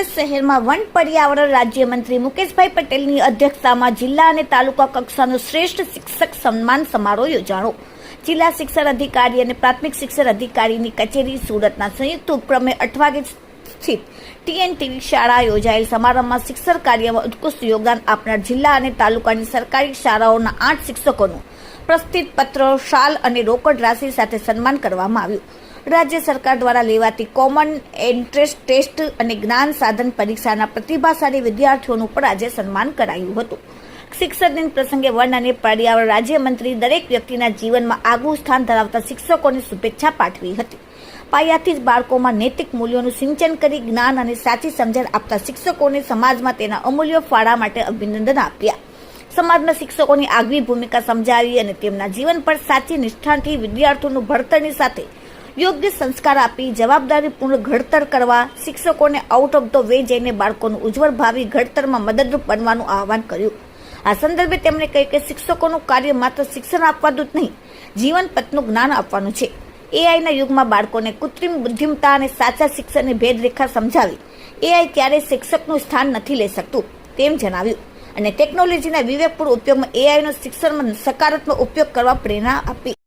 સુરત શહેરમાં વન પર્યાવરણ રાજ્યમંત્રી મુકેશભાઈ પટેલની અધ્યક્ષતામાં જિલ્લા અને તાલુકા કક્ષાનો શ્રેષ્ઠ શિક્ષક સન્માન સમારોહ યોજાણો જિલ્લા શિક્ષણ અધિકારી અને પ્રાથમિક શિક્ષણ અધિકારીની કચેરી સુરતના સંયુક્ત ઉપક્રમે અઠવાગે સ્થિત ટીએનટીવી શાળા યોજાયેલ સમારંભમાં શિક્ષણ કાર્યમાં ઉત્કૃષ્ટ યોગદાન આપનાર જિલ્લા અને તાલુકાની સરકારી શાળાઓના આઠ શિક્ષકોનું પ્રસ્તુત પત્ર શાલ અને રોકડ રાશિ સાથે સન્માન કરવામાં આવ્યું. રાજ્ય સરકાર દ્વારા લેવાતી કોમન એન્ટ્રન્સ ટેસ્ટ અને જ્ઞાન સાધન પરીક્ષાના પ્રતિભાશાળી વિદ્યાર્થીઓનું પણ આજે સન્માન કરાયું હતું. શિક્ષક દિન પ્રસંગે વન અને પર્યાવરણ રાજ્યમંત્રી દરેક વ્યક્તિના જીવનમાં આગવું સ્થાન ધરાવતા શિક્ષકોને શુભેચ્છા પાઠવી હતી. પાયાથી જ બાળકોમાં નૈતિક મૂલ્યોનું સિંચન કરી જ્ઞાન અને સાચી સમજણ આપતા શિક્ષકોને સમાજમાં તેના અમૂલ્ય ફાળા માટે અભિનંદન આપ્યા. સમાજમાં શિક્ષકોની આગવી ભૂમિકા સમજાવી અને તેમના જીવન પર સાચી નિષ્ઠાથી વિદ્યાર્થીઓનું ભણતરની સાથે યોગ્ય સંસ્કાર આપી જવાબદારીપૂર્ણ ઘડતર કરવા, શિક્ષકોને આઉટ ઓફ ધ વે જઈને બાળકોનું ઉજ્જવળ ભાવિ ઘડતરમાં મદદરૂપ બનવાનું આહવાન કર્યું. આ સંદર્ભે તેમણે કહ્યું કે શિક્ષકોનું કાર્ય માત્ર શિક્ષણ આપવાનું જ નહીં, જીવન પથનું જ્ઞાન આપવાનું છે. એઆઈના યુગમાં બાળકોને કૃત્રિમ બુદ્ધિમતા અને સાચા શિક્ષણની ભેદરેખા સમજાવી એઆઈ ક્યારેય શિક્ષકનું સ્થાન નથી લઈ શકતું, તેમ જણાવ્યું. અને ટેકનોલોજીના વિવેકપૂર્ણ ઉપયોગમાં એઆઈનો શિક્ષણમાં સકારાત્મક ઉપયોગ કરવા પ્રેરણા આપી.